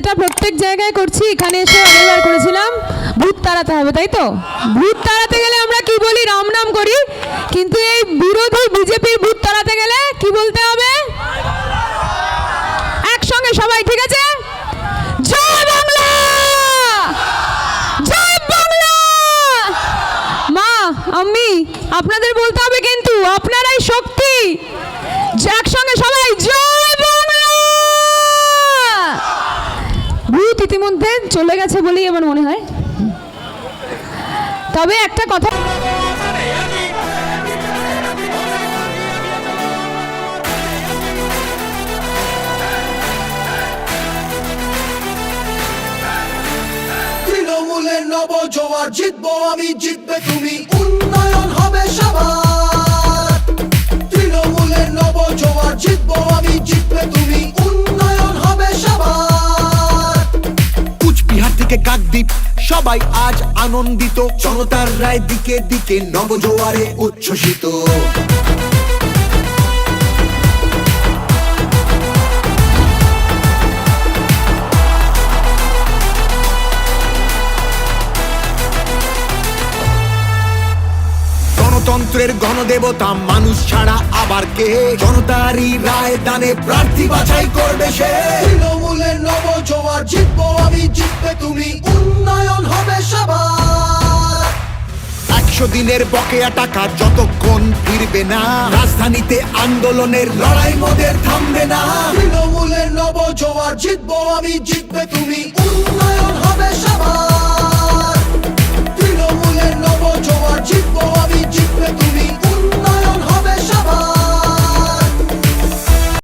যেটা প্রত্যেক জায়গায় করছি, এখানে এসে অনেকবার করেছিলাম। ভূত তাড়াতে হবে, তাই তো? ভূত তাড়াতে গেলে আমরা কি বলি? রাম নাম করি। কিন্তু এই বিরোধী বিজেপির ভূত তাড়াতে গেলে কি বলতে হবে? একসঙ্গে সবাই, ঠিক আছে? আমি আপনাদের বলতে হবে কিন্তু, আপনারাই শক্তি। একসঙ্গে সবাই, জয় ইতিমধ্যে চলে গেছে বলেই আমার মনে হয়। তবে একটা কথা তৃণমূলের নব জোয়ার জিতবো আমি, জিতবে তুমি। উন্নয়ন হবে সবার। থেকে কাকদ্বীপ সবাই আজ আনন্দিত। জনতার রায় দিকে দিকে নবজোয়ারে উচ্ছ্বসিত। গণতন্ত্রের গণদেবতা মানুষ ছাড়া আবার কে? জনতারই রায় দানে প্রার্থী বাছাই করবে সে। তৃণমূলের নব জোয়ার জিতবে তুমি উন্নয়ন হবে সবার। একশো দিনের বকেয়া টাকা যতক্ষণ ফিরবে না রাজধানীতে আন্দোলনের লড়াই মোদের থামবে না। তৃণমূলের নব জোয়ার জিতবো আমি জিতবে তুমি উন্নয়ন